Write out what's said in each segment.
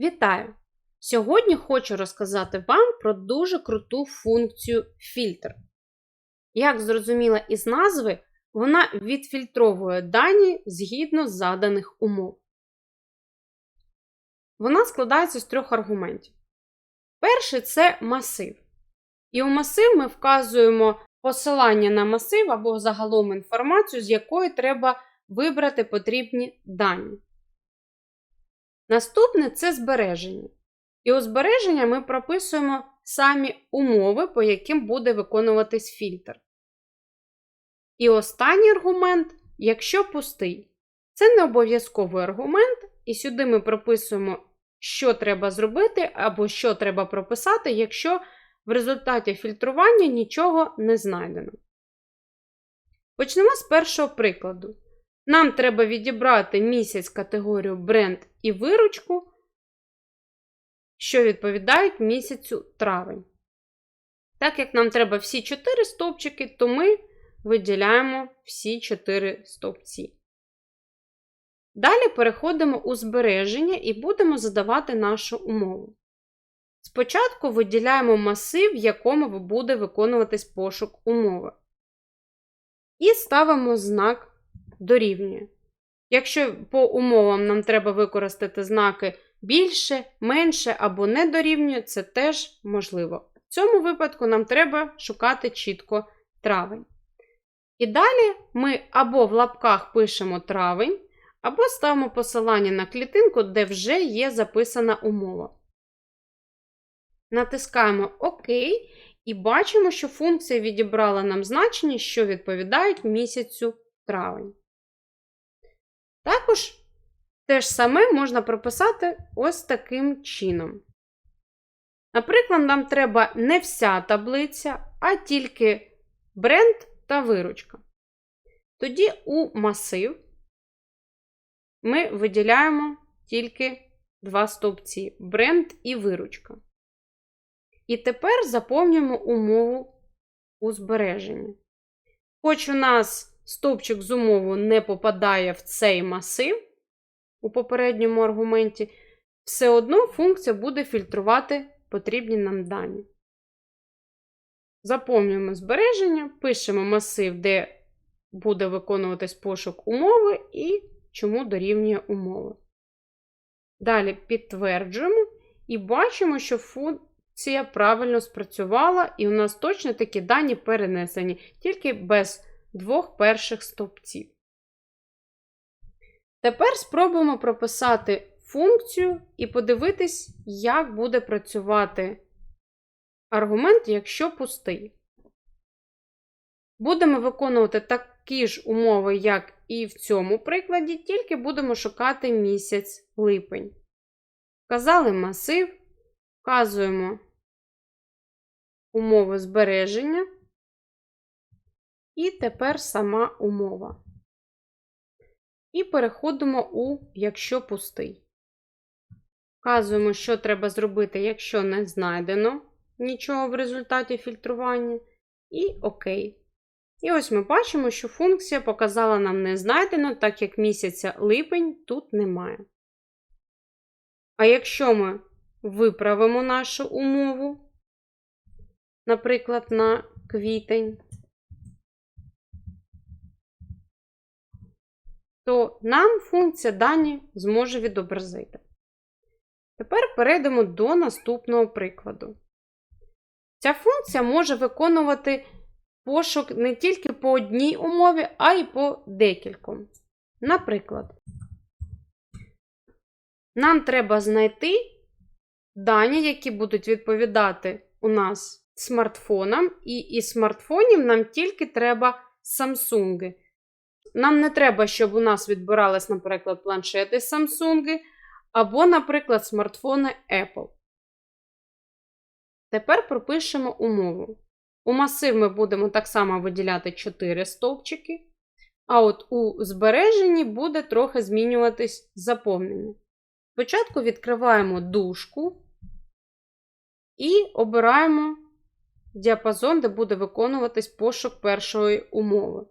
Вітаю! Сьогодні хочу розказати вам про дуже круту функцію фільтр. Як зрозуміло із назви, вона відфільтровує дані згідно заданих умов. Вона складається з трьох аргументів. Перший це масив. І у масив ми вказуємо посилання на масив або загалом інформацію, з якої треба вибрати потрібні дані. Наступне це збереження. І у збереження ми прописуємо самі умови, по яким буде виконуватись фільтр. І останній аргумент, якщо пустий. Це не обов'язковий аргумент, і сюди ми прописуємо, що треба зробити або що треба прописати, якщо в результаті фільтрування нічого не знайдено. Почнемо з першого прикладу. Нам треба відібрати місяць категорію бренд і виручку, що відповідають місяцю травень. Так як нам треба всі 4 стовпчики, то ми виділяємо всі 4 стовпці. Далі переходимо у збереження і будемо задавати нашу умову. Спочатку виділяємо масив, в якому буде виконуватись пошук умови. І ставимо знак дорівнює. Якщо по умовам нам треба використати знаки більше, менше або не дорівнює, це теж можливо. В цьому випадку нам треба шукати чітко травень. І далі ми або в лапках пишемо травень, або ставимо посилання на клітинку, де вже є записана умова. Натискаємо ОК і бачимо, що функція відібрала нам значення, що відповідають місяцю травень. Також те ж саме можна прописати ось таким чином. Наприклад, нам треба не вся таблиця, а тільки бренд та виручка. Тоді у масив ми виділяємо тільки два стовпці бренд і виручка. І тепер заповнюємо умову у збереженні. Хоч у нас стовпчик з умову не попадає в цей масив у попередньому аргументі, все одно функція буде фільтрувати потрібні нам дані. Заповнюємо збереження, пишемо масив, де буде виконуватись пошук умови і чому дорівнює умови. Далі підтверджуємо і бачимо, що функція правильно спрацювала, і у нас точно такі дані перенесені, тільки без двох перших стовпців. Тепер спробуємо прописати функцію і подивитись, як буде працювати аргумент, якщо пустий. Будемо виконувати такі ж умови, як і в цьому прикладі, тільки будемо шукати місяць липень. Вказали масив, вказуємо умови збереження. І тепер сама умова. І переходимо у якщо пустий. Вказуємо, що треба зробити, якщо не знайдено нічого в результаті фільтрування. І ОК. І ось ми бачимо, що функція показала нам не знайдено, так як місяця липень тут немає. А якщо ми виправимо нашу умову, наприклад, на квітень, то нам функція дані зможе відобразити. Тепер перейдемо до наступного прикладу. Ця функція може виконувати пошук не тільки по одній умові, а й по декільком. Наприклад, нам треба знайти дані, які будуть відповідати у нас смартфонам, і із смартфонів нам тільки треба Samsung. Нам не треба, щоб у нас відбирались, наприклад, планшети Samsung або, наприклад, смартфони Apple. Тепер пропишемо умову. У масив ми будемо так само виділяти 4 стовпчики, а от у збереженні буде трохи змінюватись заповнення. Спочатку відкриваємо дужку і обираємо діапазон, де буде виконуватись пошук першої умови.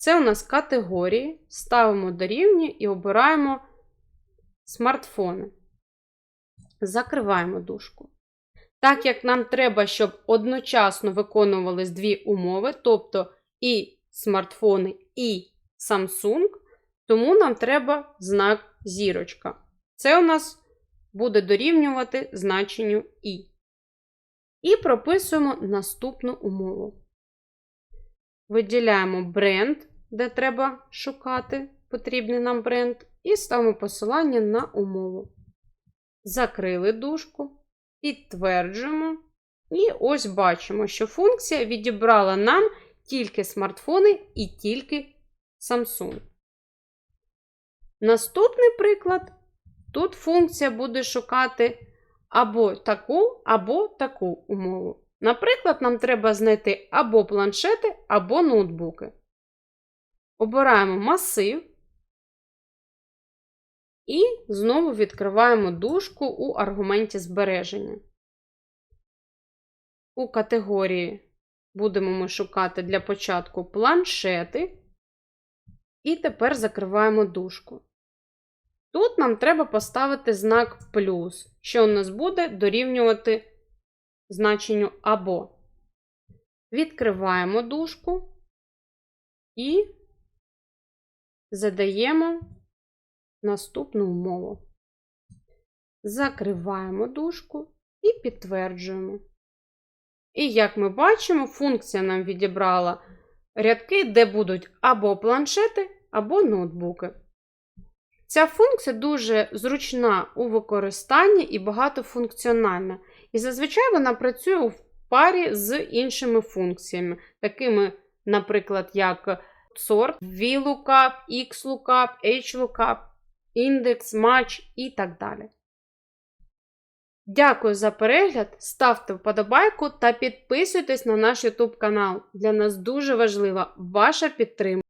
Це у нас категорії. Ставимо дорівнює і обираємо смартфони. Закриваємо дужку. Так як нам треба, щоб одночасно виконувались дві умови, тобто і смартфони, і Samsung, тому нам треба знак зірочка. Це у нас буде дорівнювати значенню І. І прописуємо наступну умову. Виділяємо бренд, де треба шукати потрібний нам бренд, і ставимо посилання на умову. Закрили дужку, підтверджуємо. І ось бачимо, що функція відібрала нам тільки смартфони і тільки Samsung. Наступний приклад. Тут функція буде шукати або таку, або таку умову. Наприклад, нам треба знайти або планшети, або ноутбуки. Обираємо масив і знову відкриваємо дужку у аргументі збереження. У категорії будемо ми шукати для початку планшети. І тепер закриваємо дужку. Тут нам треба поставити знак плюс, що у нас буде дорівнювати значенню або. Відкриваємо дужку і задаємо наступну умову. Закриваємо дужку і підтверджуємо. І як ми бачимо, функція нам відібрала рядки, де будуть або планшети, або ноутбуки. Ця функція дуже зручна у використанні і багатофункціональна. І зазвичай вона працює в парі з іншими функціями, такими, наприклад, як sort, VLOOKUP, XLOOKUP, HLOOKUP, індекс, матч і так далі. Дякую за перегляд, ставте вподобайку та підписуйтесь на наш YouTube канал. Для нас дуже важлива ваша підтримка.